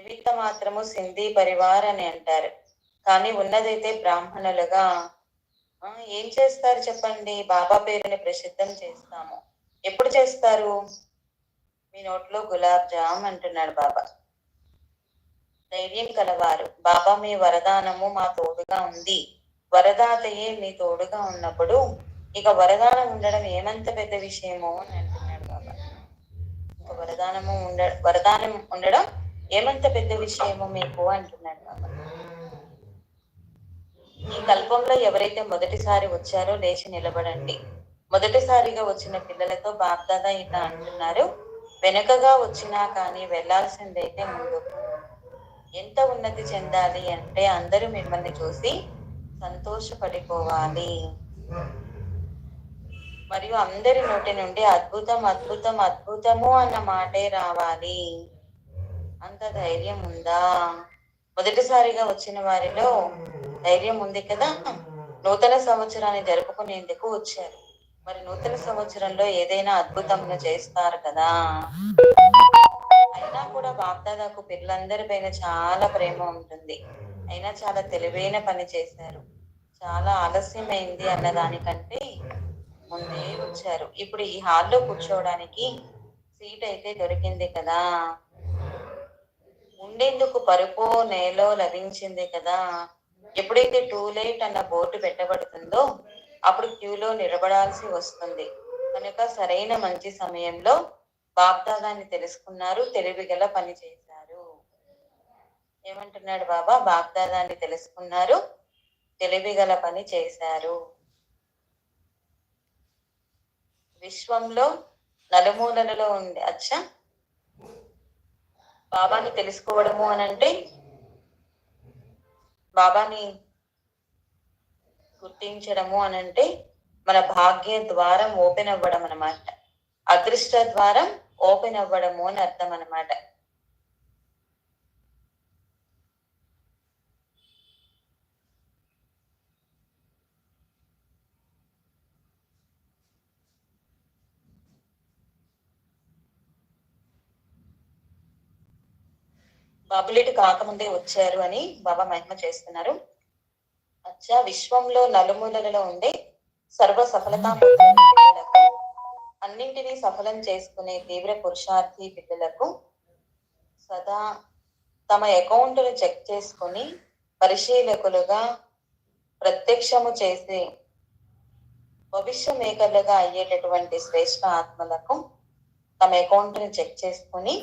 నిమిత్త మాత్రము సింధీ పరివార్ అని అంటారు. కానీ ఉన్నదైతే బ్రాహ్మణులుగా ఏం చేస్తారు చెప్పండి? బాబా పేరుని ప్రసిద్ధం చేస్తాము. ఎప్పుడు చేస్తారు? మీ నోట్లో గులాబ్ జామ్ అంటున్నాడు బాబా. ధైర్యం కలవారు. బాబా మీ వరదానము మా తోడుగా ఉంది. వరదాతయే మీ తోడుగా ఉన్నప్పుడు ఇక వరదానం ఉండడం ఏమంత పెద్ద విషయమో అని అంటున్నాడు బాబా. ఇక వరదానము ఉండ వరదానం ఉండడం ఏమంత పెద్ద విషయమో మీకు అంటున్నాడు ఈ కల్పంలో ఎవరైతే మొదటిసారి వచ్చారో లేచి నిలబడండి. మొదటిసారిగా వచ్చిన పిల్లలతో బాప్దాదా ఇట్లా అంటున్నారు వెనుకగా వచ్చినా కానీ వెళ్ళాల్సిందైతే ముందుకు ఎంత ఉన్నతి చెందాలి అంటే అందరూ మిమ్మల్ని చూసి సంతోషపడిపోవాలి. మరియు అందరి నోటి నుండి అద్భుతం అద్భుతం అద్భుతము అన్న మాటే రావాలి. అంత ధైర్యం ఉందా? మొదటిసారిగా వచ్చిన వారిలో ధైర్యం ఉంది కదా? నూతన సంవత్సరాన్ని జరుపుకునేందుకు వచ్చారు. మరి నూతన సంవత్సరంలో ఏదైనా అద్భుతంగా చేస్తారు కదా? అయినా కూడా బాప్దాదాకు పిల్లలందరి పైన చాలా ప్రేమ ఉంటుంది. అయినా చాలా తెలివైన పని చేశారు. చాలా ఆలస్యమైంది అన్న దానికంటే ముందే వచ్చారు. ఇప్పుడు ఈ హాల్లో కూర్చోవడానికి సీట్ అయితే దొరికింది కదా? ఉండేందుకు పరుపు నేలో లభించింది కదా. ఎప్పుడైతే టూ లేట్ అన్న బోర్డు పెట్టబడుతుందో అప్పుడు క్యూలో నిలబడాల్సి వస్తుంది. కనుక సరైన మంచి సమయంలో బాప్దాదాన్ని తెలుసుకున్నారు తెలివిగల పని చేశారు. ఏమంటున్నాడు బాబా? బాప్దాదాన్ని తెలుసుకున్నారు తెలివిగల పని చేశారు. విశ్వంలో నలుమూలలలో ఉండే అచ్చా? బాబాని తెలుసుకోవడము అని అంటే బాబాని గుర్తించడము అని అంటే మన భాగ్య ద్వారం ఓపెన్ అవ్వడం అన్నమాట. అదృష్ట ద్వారం ఓపెన్ అవ్వడము అని అర్థం అన్నమాట. బాబులేటి కాకముందే వచ్చారు అని బాబా మహిమ చేస్తున్నారు. అచ్చా విశ్వంలో నలుమూలలలో ఉండే సర్వ సఫలతా పిల్లలకు అన్నింటినీ సఫలం చేసుకునే తీవ్ర పురుషార్థి బిడ్డలకు సదా తమ అకౌంట్ను చెక్ చేసుకుని పరిశీలకులుగా ప్రత్యక్షము చేసి భవిష్య మేకర్లుగా అయ్యేటటువంటి శ్రేష్ఠ ఆత్మలకు తమ అకౌంట్ని చెక్ చేసుకుని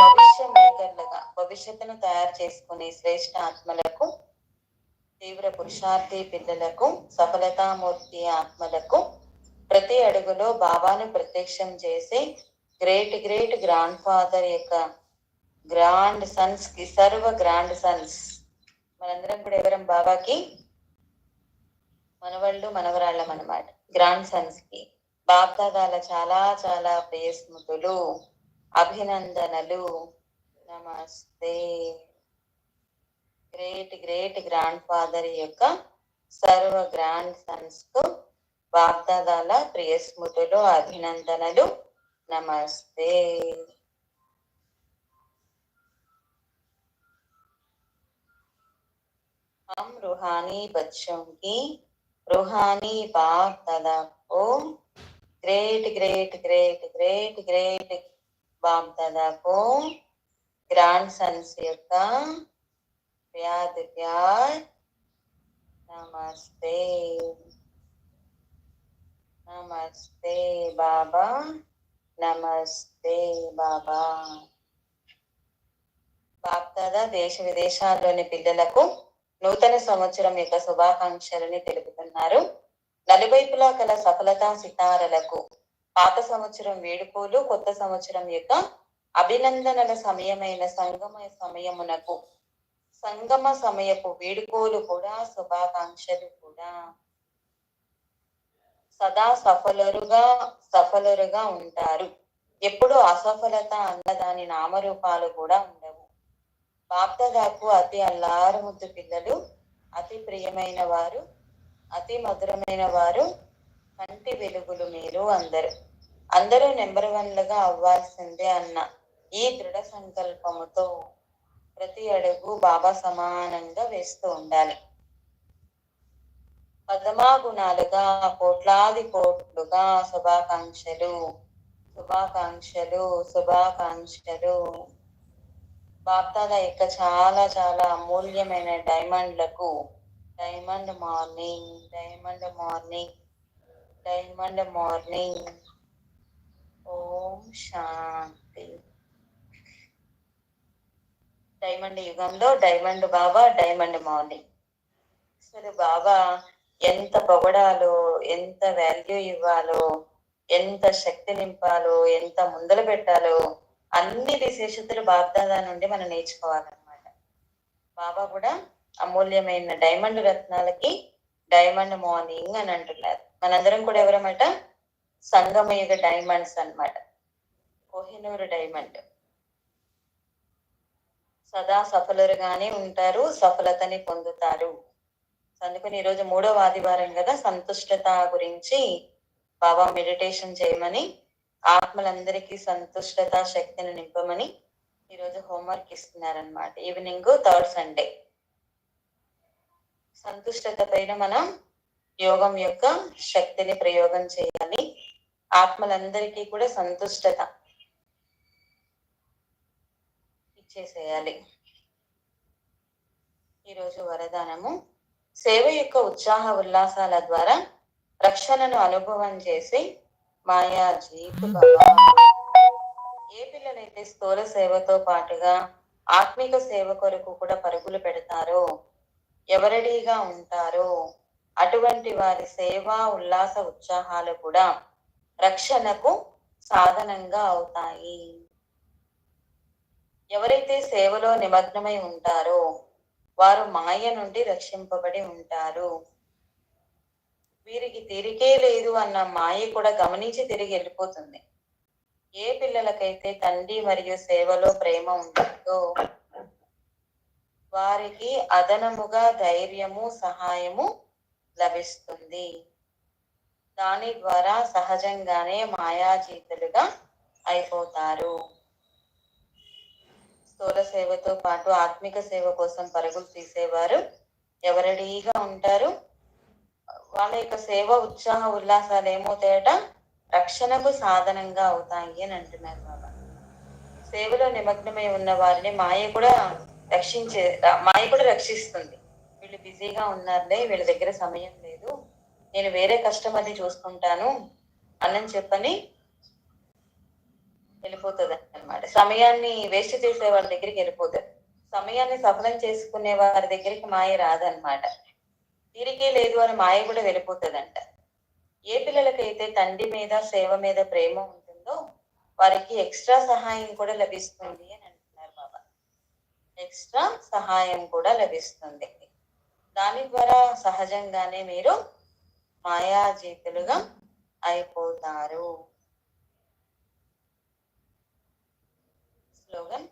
భవిష్య మేకర్లుగా భవిష్యత్తును తయారు చేసుకునే శ్రేష్ఠ ఆత్మలకు తీవ్ర పురుషార్థి పిల్లలకు సఫలతామూర్తి ఆత్మలకు ప్రతి అడుగులో బాబాను ప్రత్యక్షం చేసి గ్రేట్ గ్రేట్ గ్రాండ్ ఫాదర్ యొక్క గ్రాండ్ సన్స్కి సర్వ గ్రాండ్ సన్స్ మనందరం కూడా ఎవరం? బాబాకి? మనవాళ్ళు మనవరాళ్ళం అనమాట గ్రాండ్ సన్స్కి. బాప్దాదాల చాలా చాలా ప్రియ స్మృతులు అభినందనలు నమస్తే గ్రేట్ గ్రేట్ గ్రాండ్ ఫాదర్ యొక్క సర్వ గ్రాండ్ సన్స్ కు వాగ్దాదాల ప్రియ స్మృతులు అభినందనలు నమస్తే हम रूहानी बच्चों की रूहानी बाप दादा को great great great great great బాబ్దాదాకు grand Sons యొక్క ప్యాద్ నమస్తే నమస్తే బాబా నమస్తే బాబా బాప్దాదా దేశ విదేశాల్లోని పిల్లలకు నూతన సంవత్సరం యొక్క శుభాకాంక్షలని తెలుపుతున్నారు. నలువైపులా కల సఫలతా సితారలకు పాత సంవత్సరం వేడుకోలు కొత్త సంవత్సరం యొక్క అభినందనల సమయమైన సంగమ సమయమునకు. సంగమ సమయపు వేడుకోలు కూడా శుభాకాంక్షలు కూడా. సదా సఫలరుగా సఫలరుగా ఉంటారు. ఎప్పుడు అసఫలత అన్నదాని నామరూపాలు కూడా ఉండవు. బాప్తదాకు అతి అల్లారు ముద్దు పిల్లలు అతి ప్రియమైన వారు అతి మధురమైన వారు కంటి వెలుగులు మీరు అందరు. అందరూ నెంబర్ వన్లుగా అవ్వాల్సిందే అన్న ఈ దృఢ సంకల్పముతో ప్రతి అడుగు బాబా సమానంగా వేస్తూ ఉండాలి. పదమా గుణాలుగా కోట్లాది కోట్లుగా శుభాకాంక్షలు శుభాకాంక్షలు శుభాకాంక్షలు. బాప్తాల యొక్క చాలా చాలా అమూల్యమైన డైమండ్లకు diamond morning diamond morning diamond morning ఓం శాంతి. డైమండ్ యుగంలో డైమండ్ బాబా డైమండ్ మార్నింగ్ అసలు బాబా ఎంత పొగడాలో ఎంత వాల్యూ ఇవ్వాలో ఎంత శక్తి నింపాలో ఎంత ముందలు పెట్టాలో అన్ని విశేషతలు బాబ్దాదా నుండి మనం నేర్చుకోవాలన్నమాట. బాబా కూడా అమూల్యమైన డైమండ్ రత్నాలకి డైమండ్ మార్నింగ్ అని అంటున్నారు. మనందరం కూడా ఎవరమాట సంగమయుగ డైమండ్స్ అన్నమాట. కోహినూరు డైమండ్. సదా సఫలరుగానే ఉంటారు సఫలతని పొందుతారు. అందుకని ఈరోజు మూడవ ఆదివారం కదా సంతుష్టత గురించి బాబా మెడిటేషన్ చేయమని ఆత్మలందరికీ సంతుష్టత శక్తిని నింపమని ఈరోజు హోంవర్క్ ఇస్తున్నారనమాట ఈవినింగ్ థర్డ్ సండే. సంతుష్టత పైన మనం యోగం యొక్క శక్తిని ప్రయోగం చేయాలి. ఆత్మలందరికీ కూడా సంతుష్టత ఇచ్చేసేయాలి. ఈరోజు వరదానము. సేవ యొక్క ఉత్సాహ ఉల్లాసాల ద్వారా రక్షణను అనుభవం చేసి మాయా జీతు ఏ పిల్లలైతే స్థూల సేవతో పాటుగా ఆత్మిక సేవ కొరకు కూడా పరుగులు పెడతారో ఎవరడీగా ఉంటారో అటువంటి వారి సేవా ఉల్లాస ఉత్సాహాలు కూడా రక్షణకు సాధనంగా అవుతాయి. ఎవరైతే సేవలో నిమగ్నమై ఉంటారో వారు మాయ నుండి రక్షింపబడి ఉంటారు. వీరికి తిరిగే లేదు అన్న మాయ కూడా గమనించి తిరిగి వెళ్ళిపోతుంది. ఏ పిల్లలకైతే తండ్రి మరియు సేవలో ప్రేమ ఉంటుందో వారికి అదనముగా ధైర్యము సహాయము లభిస్తుంది. దాని ద్వారా సహజంగానే మాయాజీతులుగా అయిపోతారు. స్థూల సేవతో పాటు ఆత్మిక సేవ కోసం పరుగులు తీసేవారు ఎవరడీగా ఉంటారు? వాళ్ళ యొక్క సేవ ఉత్సాహ ఉల్లాసాలు ఏమవుతాయట? రక్షణకు సాధనంగా అవుతాయి అని అంటున్నారు బాబా. సేవలో నిమగ్నమై ఉన్న వారిని మాయ కూడా రక్షించే మాయ కూడా రక్షిస్తుంది. వీళ్ళు బిజీగా ఉన్నారులే వీళ్ళ దగ్గర సమయం లేదు. నేను వేరే కస్టమర్ని చూసుకుంటాను అని చెప్పని వెళ్ళిపోతుంది అనమాట సమయాన్ని వేస్ట్ చేసే వాళ్ళ దగ్గరికి వెళ్ళిపోతుంది సమయాన్ని సఫలం చేసుకునే వారి దగ్గరికి మాయ రాదనమాట తిరిగే లేదు అని మాయ కూడా వెళ్ళిపోతుందంట. ఏ పిల్లలకైతే తండ్రి మీద సేవ మీద ప్రేమ ఉంటుందో వారికి ఎక్స్ట్రా సహాయం కూడా లభిస్తుంది అని అంటున్నారు ఎక్స్ట్రా సహాయం కూడా లభిస్తుంది. దాని ద్వారా సహజంగానే మీరు మాయాజీతులుగా అయిపోతారు. స్లోగన్.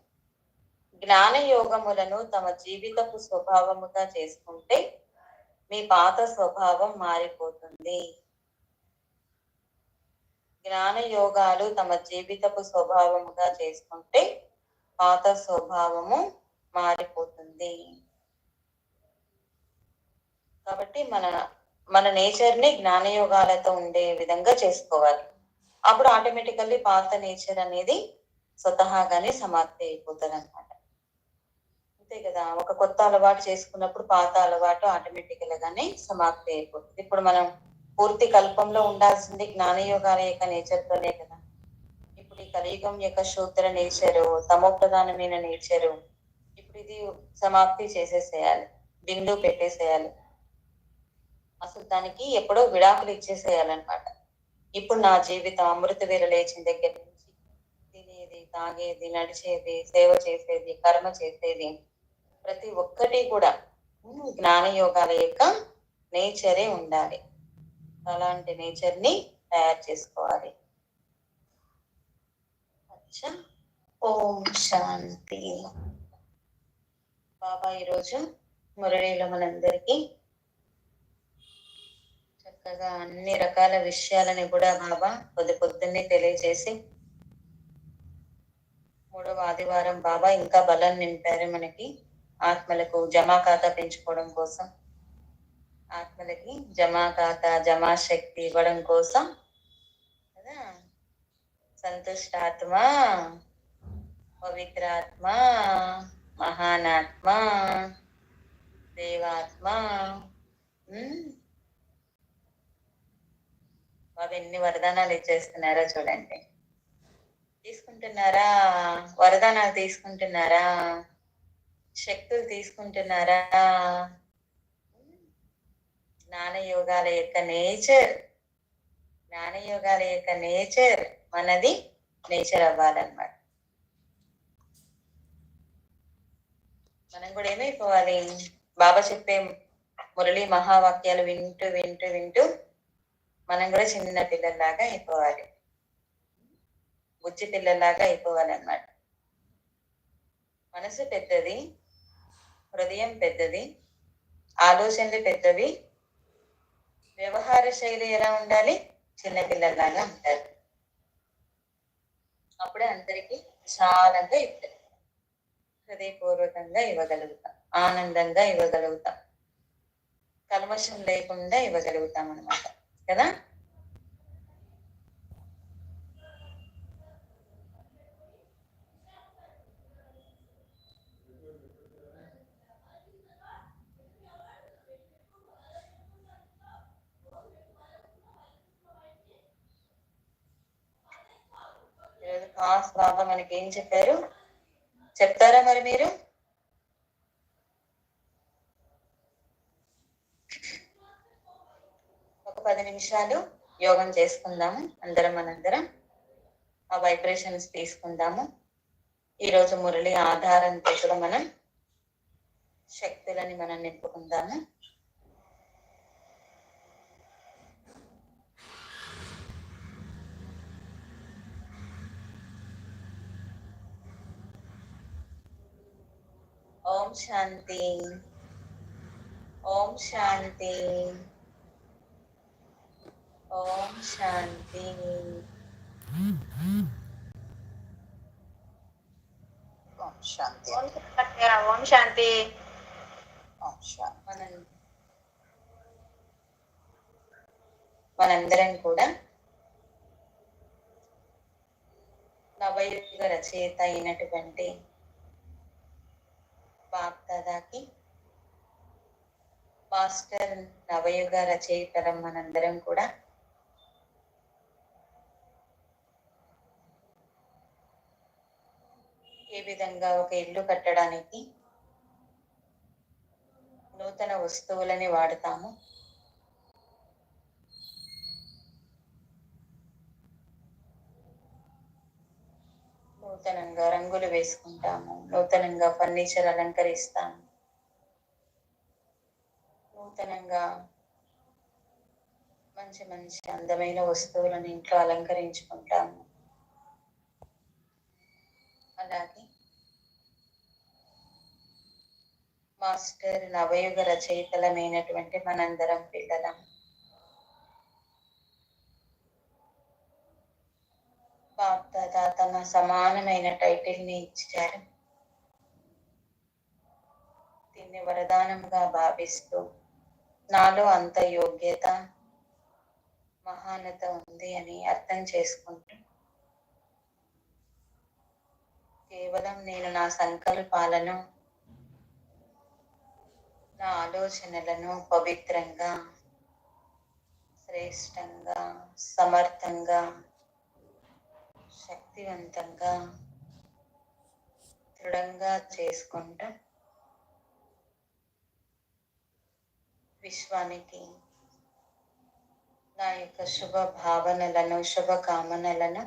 జ్ఞాన యోగములను తమ జీవితపు స్వభావముగా చేసుకుంటే మీ పాత స్వభావం మారిపోతుంది. జ్ఞాన యోగాలు తమ జీవితపు స్వభావముగా చేసుకుంటే పాత స్వభావము మారిపోతుంది. కాబట్టి మన మన నేచర్ని జ్ఞాన యోగాలతో ఉండే విధంగా చేసుకోవాలి. అప్పుడు ఆటోమేటికల్లీ పాత నేచర్ అనేది స్వతహాగానే సమాప్తి అయిపోతుంది అనమాట అంతే కదా ఒక కొత్త అలవాటు చేసుకున్నప్పుడు పాత అలవాటు ఆటోమేటికల్ గానే సమాప్తి అయిపోతుంది. ఇప్పుడు మనం పూర్తి కల్పంలో ఉండాల్సింది జ్ఞానయోగాల యొక్క నేచర్ తోనే కదా. ఇప్పుడు ఈ కలియుగం యొక్క శూద్ర నేచరు తమో ప్రధానమైన నేచరు ఇప్పుడు ఇది సమాప్తి చేసేసేయాలి. బిందు పెట్టేసేయాలి. అసలు దానికి ఎప్పుడో విడాకులు ఇచ్చేసేయాలన్నమాట. ఇప్పుడు నా జీవితం అమృత వేల లేచిన దగ్గర నుంచి తినేది తాగేది నడిచేది సేవ చేసేది కర్మ చేసేది ప్రతి ఒక్కటి కూడా జ్ఞాన యోగాల యొక్క నేచరే ఉండాలి. అలాంటి నేచర్ని తయారు చేసుకోవాలి. అచ్చా ఓం శాంతి. బాబా ఈరోజు మురళిలో మనందరికీ. చక్కగా అన్ని రకాల విషయాలని కూడా బాబా పొద్దు పొద్దున్నే తెలియజేసి మూడవ ఆదివారం బాబా ఇంకా బలం నింపారు మనకి. ఆత్మలకు జమా ఖాతా పెంచుకోవడం కోసం. ఆత్మలకి జమా ఖాతా జమా శక్తి ఇవ్వడం కోసం. కదా? సంతుష్టాత్మ పవిత్రాత్మ. మహానాత్మ దేవాత్మ ఉమ్. బాబు ఎన్ని వరదానాలు ఇచ్చేస్తున్నారో చూడండి. తీసుకుంటున్నారా? వరదానాలు తీసుకుంటున్నారా? శక్తులు తీసుకుంటున్నారా? జ్ఞాన యోగాల యొక్క నేచర్. జ్ఞాన యోగాల యొక్క నేచర్ మనది నేచర్ అవ్వాలన్నమాట. మనం కూడా ఏమైపోవాలి బాబా చెప్పే మురళి మహావాక్యాలు వింటూ వింటూ వింటూ మనం కూడా చిన్న పిల్లల్లాగా అయిపోవాలి. బుజ్జి పిల్లల్లాగా అయిపోవాలి అన్నమాట మనసు పెద్దది హృదయం పెద్దది ఆలోచనలు పెద్దవి వ్యవహార శైలి ఎలా ఉండాలి? చిన్నపిల్లల్లాగా ఉంటారు. అప్పుడే అందరికీ విశాలంగా ఇస్తారు హృదయపూర్వకంగా ఇవ్వగలుగుతాం. ఆనందంగా ఇవ్వగలుగుతాం. కల్మషం లేకుండా ఇవ్వగలుగుతాం అన్నమాట కదా? ఈరోజు కాస్ బాబా మనకి ఏం చెప్పారు? చెప్తారా మరి మీరు? ఒక పది నిమిషాలు యోగం చేసుకుందాము అందరం మనందరం. ఆ వైబ్రేషన్స్ తీసుకుందాము. ఈరోజు మురళి ఆధారంతో కూడా మనం శక్తులని మనం నింపుకుందాము. ఓం శాంతి ఓం శాంతి ఓం శాంతి ఓం శాంతి ఓం శాంతి ఓం శాంతి మనం మనందరం కూడా నవయుగ రచయిత అయినటువంటి బాప్దాదాకి మాస్టర్ నవయుగ రచయితలం మనందరం కూడా. ఏ విధంగా ఒక ఇల్లు కట్టడానికి నూతన వస్తువులని వాడతాము. నూతనంగా రంగులు వేసుకుంటాము నూతనంగా ఫర్నిచర్ అలంకరిస్తాము. నూతనంగా మంచి మంచి అందమైన వస్తువులను ఇంట్లో అలంకరించుకుంటాము. అలాగే మాస్టర్ నవయుగ రచయితలమైనటువంటి మనందరం పిల్లలం బాప్దాదా తన సమానమైన టైటిల్ని ఇచ్చారు. దీన్ని వరదానంగా భావిస్తూ నాలో అంత యోగ్యత మహానత ఉంది అని అర్థం చేసుకుంటూ కేవలం నేను నా సంకల్పాలను నా ఆలోచనలను పవిత్రంగా శ్రేష్టంగా సమర్థంగా శక్తివంతంగా దృఢంగా చేసుకుంటా విశ్వానికి నా యొక్క శుభ భావనలను శుభకామనలను